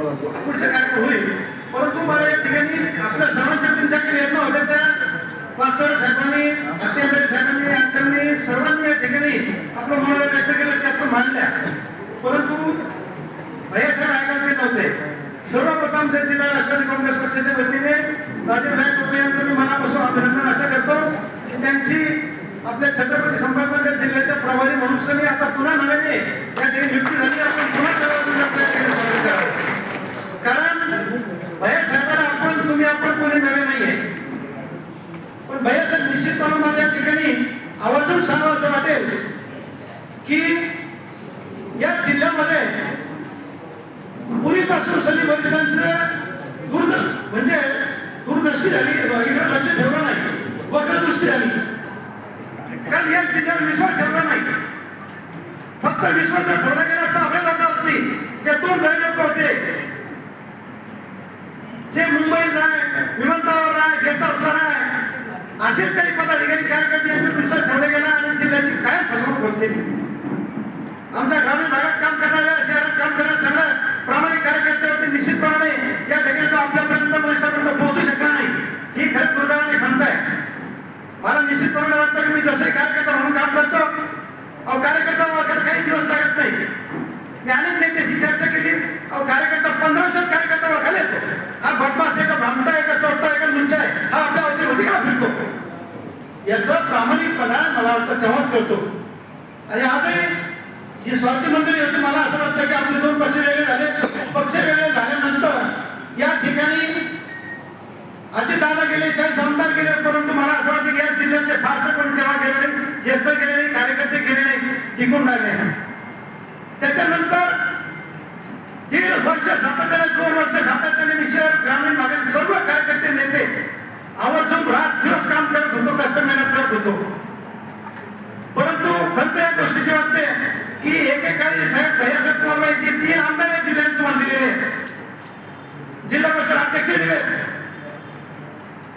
पुढचे कार्यक्रम होईल. परंतु मला या ठिकाणी आपल्या सर्वांच्या तुमच्या काही होत्या त्या पाचवर साहेबांनी अत्यंत साहेबांनी आमच्यानी सर्वांनी या ठिकाणी आपलं म्हणून व्यक्त केलं ते आपण मानल्या. परंतु भैयासाहेब ऐकत येत नव्हते. सर्वप्रथम जे जिल्हा राष्ट्रवादी काँग्रेस पक्षाच्या वतीने राजेभाई टोपे यांचं मी मनापासून अभिनंदन असं करतो की त्यांची आपल्या छत्रपती संभाजीनगर जिल्ह्याच्या प्रभारी म्हणून आता पुन्हा नव्याने या ठिकाणी नियुक्ती झाली. आपण पुन्हा मला या ठिकाणी आवर्जून सांगावं असं वाटेल की या जिल्ह्यामध्ये पूर्वीपासून सगळी वरिष्ठांचं दूरदृष्टी म्हणजे दूरदृष्टी झाली लक्ष ठेवलं नाही वक्रदृष्टी झाली. कारण या जिल्ह्यावर विश्वास ठेवला नाही. फक्त विश्वास जर ठेवला गेला चांगल्या होती जे दोन गरीब लोक होते जे मुंबईत आहे विमानतळावर आहे गेस्ट हाऊसला असेच काही पदाधिकारी कार्यकर्ते यांच्यावर विश्वास गेला आणि जिल्ह्याची काय फसवणूक होते आमच्या ग्रामीण भागात काम करणाऱ्या शहरात काम करणाऱ्या सगळ्या प्रामाणिक कार्यकर्त्यावरती निश्चितपणे या ठिकाणी तो आपल्यापर्यंत वरिष्ठापर्यंत पोहोचू शकला नाही ही खरी दुर्दैवाने खंत आहे मला निश्चितपणे वाटतं की मी जसे कार्यकर्ता म्हणून काम करतो अहो कार्यकर्ता ओळखायला काही दिवस लागत नाही मी अनेक नेत्याशी चर्चा केली अहो कार्यकर्ता पंधरा वर्षात कार्यकर्ता ओळखायला येतो हा बदमाश आहे का भामटा आहे का चोरटा आहे का लुच्चा आहे हा आपल्या अवतीभोवती का फिरतो याचा प्रामाणिकपणा मला वाटतं तेव्हाच करतो आणि आजही जी स्वार्थी मंडळी होती मला असं वाटतं की आपले दोन पक्ष वेगळे झाले. पक्ष वेगळे झाल्यानंतर या ठिकाणी दादा गेले चाळीस आमदार गेले परंतु मला असं वाटतं की या जिल्ह्यातले फारसे पण तेव्हा गेले ज्येष्ठ गेले नाही कार्यकर्ते गेले नाही टिकून राहिले. त्याच्यानंतर दीड वर्ष सातत्याने दोन वर्ष सातत्याने विषयावर ग्रामीण भागातील सर्व कार्यकर्ते नेते आवर्जून रात दिवस काम करत होतो कष्ट मेहनत करत होतो परंतु खंत या गोष्टीची वाटते की एकेकाळी साहेब भैयासाहेब तुम्हाला माहिती आहे, तीन आमदार या जिल्ह्यात तुम्हाला दिलेले जिल्हा परिषद अध्यक्ष दिले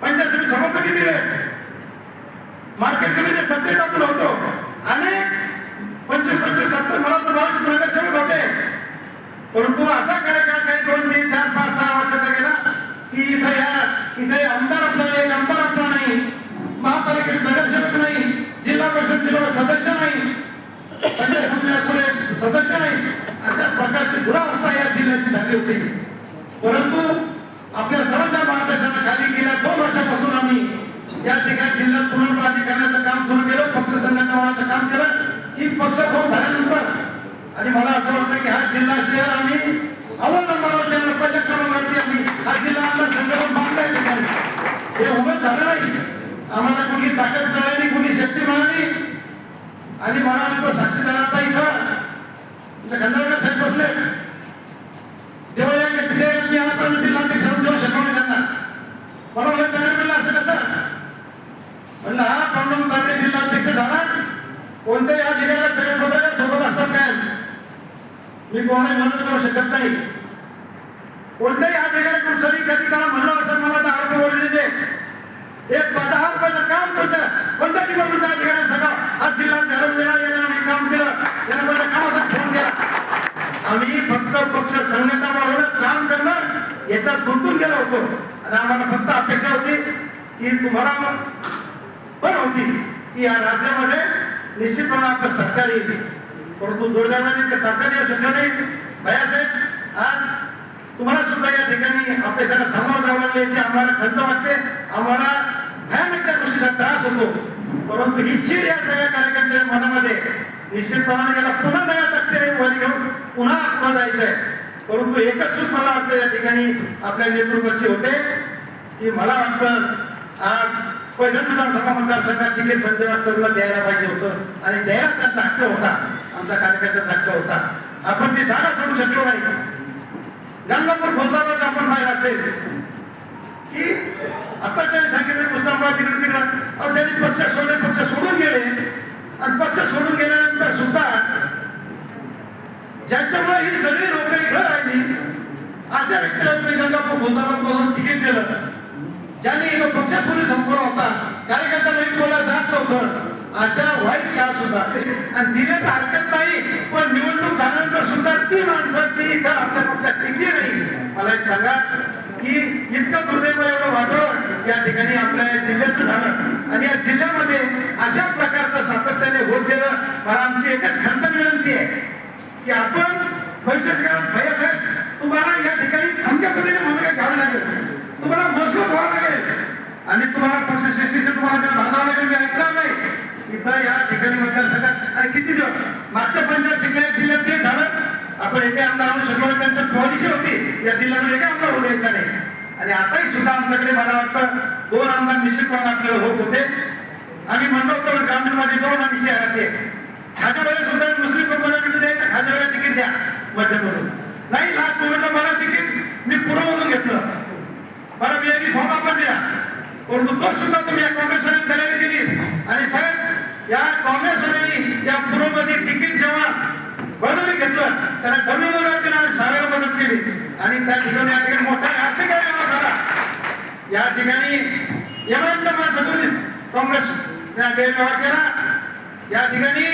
पंचायत समिती सभापती दिले मार्केट कमिटी सत्तेत आपण होतो आणि पंचवीस पंचवीस सत्तर मला तर बावीस नगरसेवक होते तो असा कार्यकाळ काही दोन तीन चार पाच सहा वर्षाचा गेला की इथं या इथे आमदार आपला एक आमदार आपला नाही महापालिकेत नगरसेवक नाही जिल्हा परिषद जिल्हा सदस्य नाही पुढे सदस्य नाही अशा प्रकारची दुरावस्था या जिल्ह्याची झाली होती. परंतु आपल्या सर्वांच्या मार्गदर्शनाखाली गेल्या दोन वर्षापासून आम्ही या ठिकाणी जिल्ह्यात पुनर्प्राधिकरणाचं काम सुरू केलं पक्ष संघटनाचं काम केलं. की पक्ष खूप झाल्यानंतर आणि मला असं वाटतं की हा जिल्हा शहर आम्ही अव्वल नंबरवर त्यांना पहिल्या क्रमांकावरती आम्ही हा जिल्हा आमचा संघटन बांधलाय ठिकाणी हे उभं झालं नाही. आम्हाला कुठली ताकद मिळाली कुठली शक्ती मिळाली आणि मला आमचं साक्षीदार आता इथं तुमच्या साहेब बसले. तेव्हा या तिथे मी आजपर्यंत जिल्हाध्यक्ष देऊ शकलो त्यांना मला म्हणलं त्यांना म्हणलं असं कसं? म्हणलं हा पांडुरंग तांडे जिल्हाध्यक्ष झाला. कोणत्याही अधिकाऱ्याला सगळे पत्रकार मी कोणाला मदत करू शकत नाही. कोणत्याही अधिकाऱ्याकडून सरी कधी त्याला म्हणलं असं मला तर रुपये वरले दे एक दहा रुपयाचं काम करतं. कोणत्या डिपार्टमेंटच्या अधिकाऱ्याला सगळं आज जिल्हा धरून गेला याला आम्ही काम केलं. याला माझ्या कामासाठी फोन केला. आम्ही फक्त पक्ष संघटना वाढवणं काम करणं याचा गुंतून गेलो होतो. आणि आम्हाला फक्त अपेक्षा होती की तुम्हाला पण होती की या राज्यामध्ये निश्चितपणे आपलं सरकार येईल. परंतु दुर्दैवाने ते सरकार येऊ नाही. भयासाहेब आज तुम्हाला सुद्धा या ठिकाणी अभ्यासाला सामोरं जावं लागलं याची आम्हाला खंत वाटते. आम्हाला भयानक त्या गोष्टीचा त्रास होतो. परंतु ही चीड या सगळ्या कार्यकर्त्यांच्या मनामध्ये निश्चितपणाने याला पुन्हा नव्या तक्तेने वर घेऊन पुन्हा पुन्हा जायचं आहे परंतु एकच चूक मला वाटतं या ठिकाणी आपल्या नेतृत्वाची होते की मला वाटतं आज पहिल्यांदा विधानसभा मतदारसंघात तिकीट संजय वागचौरला द्यायला पाहिजे होतं आणि द्यायला त्याचा हक्क होता. आमचा कार्यकर्ता सारखा होता. आपण ती जागा सोडू शकलो नाही गंगापूर खोलतानाच आपण पाहिलं असेल की आता त्यांनी सांगितलं पुस्तक तिकडे तिकडं. अहो त्यांनी पक्ष सोडले पक्ष सोडून गेले. आणि पक्ष सोडून गेल्यानंतर सुद्धा ज्यांच्यामुळे ही सगळी नोकरी घर राहिली अशा व्यक्तीला तुम्ही गंगापूर खोलताना बोलून तिकीट दिलं. ज्यांनी पक्ष पूर्वी संपूर्ण होता कार्यकर्त्यांना बोलायला जात नव्हतं अशा वाईट काळ सुद्धा? आणि तिने तर हरकत नाही पण निवडणूक झाल्यानंतर सुद्धा ती माणसं ती इथं आपल्या पक्षात टिकली नाही. मला एक सांगा की इतकं दुर्दैव एवढं वादळ या ठिकाणी आपल्या या जिल्ह्याचं झालं. आणि या जिल्ह्यामध्ये अशा प्रकारचं सातत्याने होत गेलं मला आमची एकच खंत विनंती आहे की आपण भविष्यात भैयासाहेब तुम्हाला या ठिकाणी खमक्या पद्धतीने भूमिका घ्यावी लागेल. तुम्हाला मजबूत व्हावं लागेल. आणि तुम्हाला पक्षश्रेष्ठीचं तुम्हाला काही बांधावं लागेल मी ऐकणार नाही. इथं या ठिकाणी मतदारसंघात. आणि किती दिवस? मागच्या पंचायत शिकल्या जिल्ह्यात ते झालं. आपण एके आमदार आणू शकलो त्यांचं पॉलिसी होती. या जिल्ह्यामध्ये एका आमदार होऊ द्यायचा नाही. आणि आताही सुद्धा आमच्याकडे मला वाटतं दोन आमदार निश्चितपणे आपल्याला होत होते. आम्ही म्हणलो होतो ग्रामीण माझे दोन आणि शहरातले खाजाबाई सुद्धा मुस्लिम कम्युनिटी द्यायचं खाजाबाई तिकीट द्या मध्यमधून नाही लास्ट मोमेंटला मला तिकीट मी पूर्वमधून घेतलं. मला मी फॉर्म आपण दिला परंतु तो सुद्धा तुम्ही या तयारी केली आणि साहेब या काँग्रेसवाल्यांनी या पूर्वमध्ये तिकीट जेव्हा बदलून घेतलं त्याला कमी मदत केला आणि साऱ्याला मदत केली. आणि त्या ठिकाणी या ठिकाणी मोठा राजकीय व्यवहार झाला. या ठिकाणी यमांच्या माणसातून काँग्रेस गैरव्यवहार केला. या ठिकाणी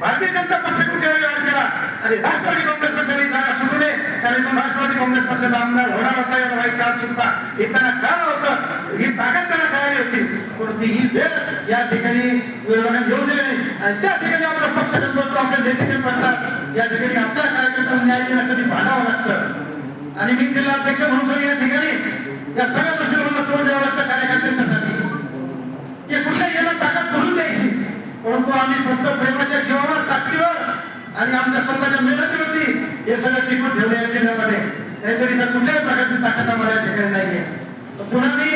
भारतीय जनता पक्षाकडून गैरव्यवहार केला. आणि राष्ट्रवादी काँग्रेस पक्षाने जागा सुटले त्याने मग राष्ट्रवादी काँग्रेस पक्षाचा आमदार होणार होता या वाईट काळ सुद्धा. हे त्यांना कळलं होतं. ही ताकद त्यांना कळाली होती. परंतु ही वेळ या ठिकाणी विरोधकांना येऊ दिली नाही. आणि त्या ठिकाणी आपला पक्ष बोलतो आपल्या नेते पडतात या ठिकाणी आपल्या कार्यकर्त्यांना न्याय देण्यासाठी भांडावं लागतं. आणि मी जिल्हा अध्यक्ष म्हणून या ठिकाणी या सगळ्या गोष्टींना तोंड द्यावं लागतं कार्यकर्त्यांच्यासाठी. की कुठल्याही यांना ताकद करून द्यायची. परंतु आम्ही फक्त प्रेमाच्या जीवावर ताकदीवर आणि आमच्या स्वतःच्या मेहनतीवरती हे सगळं टिकून ठेवलं या जिल्ह्यामध्ये. नाहीतरी कुठल्याही प्रकारची ताकद आम्हाला या ठिकाणी नाहीये. तर पुन्हा मी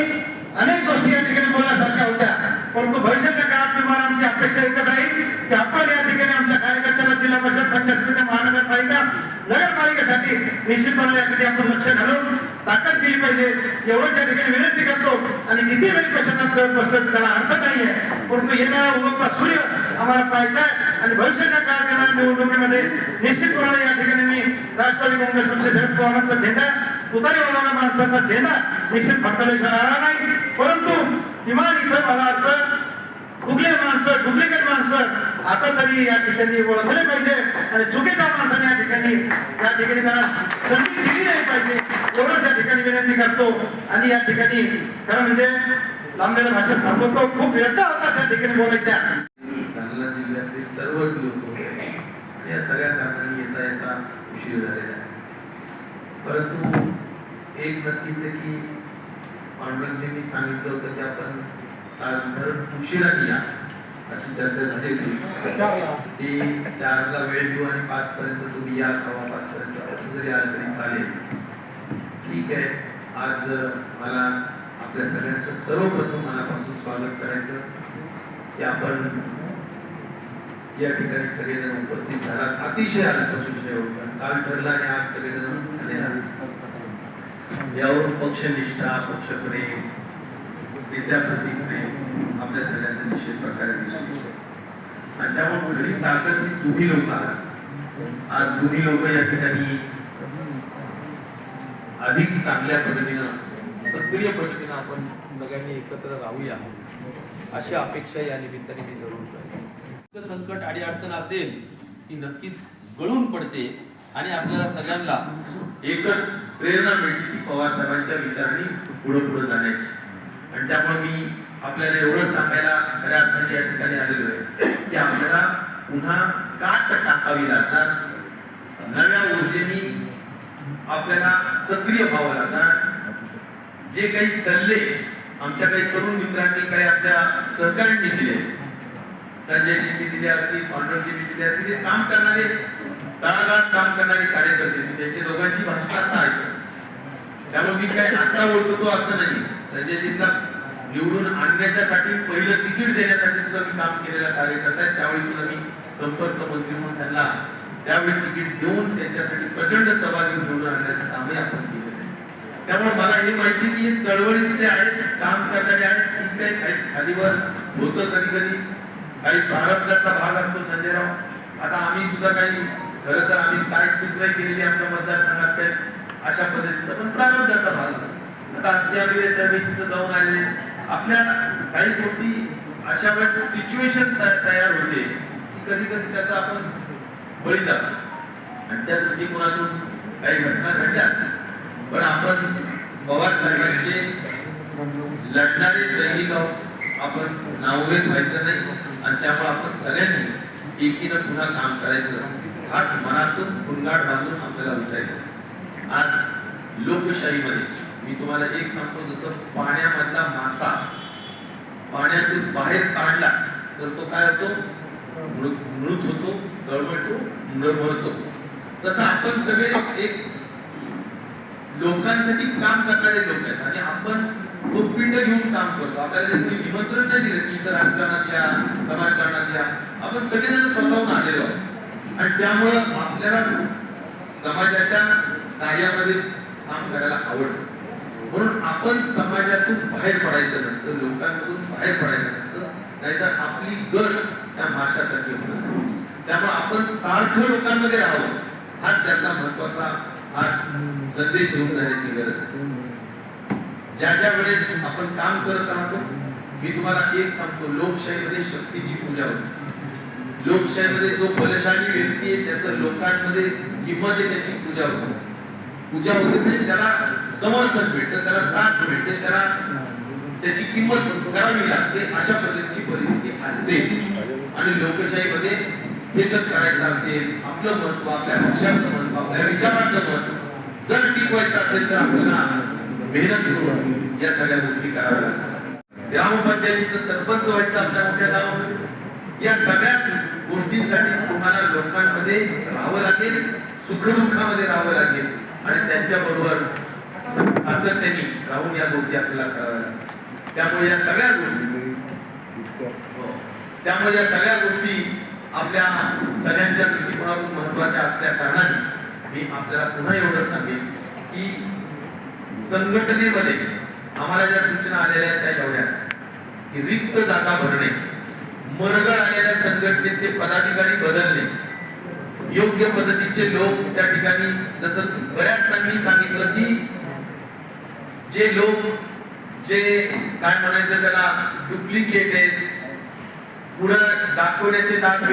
अनेक गोष्टी या ठिकाणी बोलण्यासारख्या होत्या परंतु भविष्याच्या काळात तुम्हाला आमची अपेक्षा एकच राहील की आपण या ठिकाणी आमच्या कार्यकर्त्याला जिल्हा परिषद पंचायत समिती महानगरपालिका नगरपालिकेसाठी निश्चितपणे याकडे आपण लक्ष घालून ताकद दिली पाहिजे. एवढंच या ठिकाणी विनंती करतो. आणि किती वेळ प्रशासनात करत बसलो त्याला अर्थ नाहीये परंतु येणारा उगवता सूर्य आम्हाला पाहायचा आहे. आणि भविष्याच्या काळात येणाऱ्या निवडणुकीमध्ये निश्चितपणे या ठिकाणी मी राष्ट्रवादी काँग्रेस पक्ष शरद पवारांचा झेंडा तुतारी वाजवणाऱ्या माणसाचा झेंडा निश्चित फडकलेश्वर आला नाही. परंतु किमान इथं मला अर्थ डुबले माणसं डुप्लिकेट माणसं आता तरी या ठिकाणी ओळखले पाहिजे. आणि चुकीच्या माणसाने या ठिकाणी या ठिकाणी त्यांना संधी दिली नाही पाहिजे. एवढंच या ठिकाणी विनंती करतो. आणि या ठिकाणी खरं म्हणजे लांबलेल्या भाषेत थांबवतो. खूप व्यर्थ होता त्या ठिकाणी बोलायच्या. जालना जिल्ह्यातले सर्व लोक या सगळ्या कारणांनी येता येता उशीर झालेला आहे. परंतु एक नक्कीच आहे की पांडुरंगजींनी सांगितलं होतं की आपण तासभर उशिरा या अशी चर्चा झालेली ती चारला वेळ देऊ आणि पाच पर्यंत तुम्ही या सव्वा पाच पर्यंत असं जरी आज तरी चालेल. ठीक आहे. आज मला आपल्या सगळ्यांचं सर्वप्रथम मनापासून स्वागत करायचं. की आपण या ठिकाणी सगळेजण उपस्थित झालात. अतिशय अल्पसून शेवट काल ठरला आणि आज सगळेजण आले यावरून पक्षनिष्ठा पक्षप्रेम नेत्याप्रती प्रेम. आपल्या सगळ्यांचा निश्चित प्रकारे दिसून येतो आणि त्यामुळे खरी ताकद ही तुम्ही लोक आज दोन्ही लोक या ठिकाणी अधिक चांगल्या पद्धतीनं सक्रिय पद्धतीनं आपण सगळ्यांनी एकत्र राहूया. अशी अपेक्षा या निमित्ताने मी जरूर करतो. संकट आणि अडचण असेल ती नक्कीच गळून पडते आणि आपल्याला सगळ्यांना एकच प्रेरणा मिळते की पवार साहेबांच्या विचारांनी पुढे पुढे जाण्याची. आणि त्यामुळे मी आपल्याला एवढं सांगायला खऱ्या अर्थाने या ठिकाणी आलेलो आहे. की आपल्याला पुन्हा काच टाकावी लागणार? नव्या ऊर्जेनी आपल्याला सक्रिय व्हावं लागणार. जे काही सल्ले आमच्या काही तरुण मित्रांनी काही आपल्या सहकार्यांनी दिले. संजयजींनी दिले असतील पांडुरजींनी दिले असतील ते काम करणारे तळागाळात काम करणारे कार्यकर्ते त्यांची दोघांची भाषा आता ऐकतो त्यामुळे मी काय आत्ता ओळखतो असं नाही. संजयजींना निवडून आणण्याच्यासाठी पहिलं तिकीट देण्यासाठी सुद्धा मी काम केलेला कार्यकर्ता आहे त्यावेळी सुद्धा मी संपर्क मंत्री म्हणून त्यांना त्यावेळी तिकीट देऊन त्यांच्यासाठी प्रचंड सहभागी निवडून आणण्याचं कामही आपण केलं आहे. त्यामुळे मला हे माहिती की चळवळीतले आहेत काम करणारे आहेत ठीक आहे काही खालीवर होतं कधी कधी. काही प्रारब्धाचा भाग असतो संजयराव. आता आम्ही सुद्धा काही खरं तर आम्ही काय चूक नाही केलेली आमच्या मतदारसंघात काय अशा पद्धतीचा पण प्रारंभाचा भाग असतो. आता त्या साहेब तिथं जाऊन आलेले आपल्या काही गोष्टी अशा वेळेस सिच्युएशन तयार होते की कधी कधी त्याचा आपण बळी जातो. आणि त्या दृष्टिकोनातून काही घटना घडल्या असतील. पण आपण पवार साहेबांचे लढणारे सैनिक आहोत. आपण नाववेद व्हायचं नाही. आणि त्यामुळे आपण सगळ्यांनी एकीनं पुन्हा काम करायचं. हात मनातून गुणगाड बांधून आपल्याला उठायचं आज लोकशाहीमध्ये मी तुम्हाला एक सांगतो जसं पाण्यामधला मासा पाण्यातून बाहेर काढला तर तो काय होतो? मृत मृत होतो तळमळतो मरतो तसं आपण सगळे एक लोकांसाठी काम करणारे लोक आहेत. आणि आपण तो पिंड घेऊन काम करतो. आपल्याला जर कोणी निमंत्रण नाही दिलं की इतर राजकारणात या समाजकारणात या आपण सगळेजण स्वतःहून आलेलो आहोत. आणि त्यामुळं आपल्याला समाजाच्या कार्यामध्ये काम करायला आवडतं. म्हणून आपण समाजातून बाहेर पडायचं नसतं लोकांमधून बाहेर पडायचं नसतं नाहीतर आपली गट त्या माशासाठी होणार त्यामुळे आपण सारखं लोकांमध्ये राहावं. हाच त्यांना महत्त्वाचा आज संदेश घेऊन जाण्याची गरज आहे. ज्या ज्या वेळेस आपण काम करत राहतो मी तुम्हाला एक सांगतो लोकशाहीमध्ये शक्तीची पूजा होते. लोकशाहीमध्ये जो बलशाली व्यक्ती आहे त्याचं लोकांमध्ये किंमत आहे त्याची पूजा होते. पूजा होते म्हणजे त्याला समर्थन मिळतं त्याला साथ मिळते त्याला त्याची किंमत करावी लागते अशा पद्धतीची परिस्थिती असते. आणि लोकशाहीमध्ये हे जर करायचं असेल आपलं महत्त्व आपल्या पक्षाचं महत्त्व आपल्या विचाराचं महत्त्व जर टिकवायचं असेल तर आपल्याला मेहनत करून या सगळ्या गोष्टी कराव्या लागतात. ग्रामपंचायतीचं सरपंच व्हायचं आपल्या मोठ्या गावामध्ये. या सगळ्या गोष्टींसाठी तुम्हाला लोकांमध्ये राहावं लागेल सुखदुःखामध्ये राहावं लागेल. आणि त्यांच्या बरोबर सातत्याने राहून या गोष्टी आपल्याला कराव्या त्यामुळे या सगळ्या गोष्टी हो. त्यामुळे या सगळ्या गोष्टी आपल्या सगळ्यांच्या दृष्टिकोनातून महत्त्वाच्या असल्या कारणाने मी आपल्याला पुन्हा एवढं सांगेन की संघटनेमध्ये आम्हाला ज्या सूचना आलेल्या आहेत त्या एवढ्याच. की रिक्त जागा भरणे मनगड आलेल्या संघटनेतले पदाधिकारी बदलणे. योग्य पद्धतीचे लोक त्या ठिकाणी जसं बऱ्याच जणांनी सांगितलं की जे लोक जे काय म्हणायचं त्याला डुप्लिकेट आहेत. पुढं दाखवण्याचे दात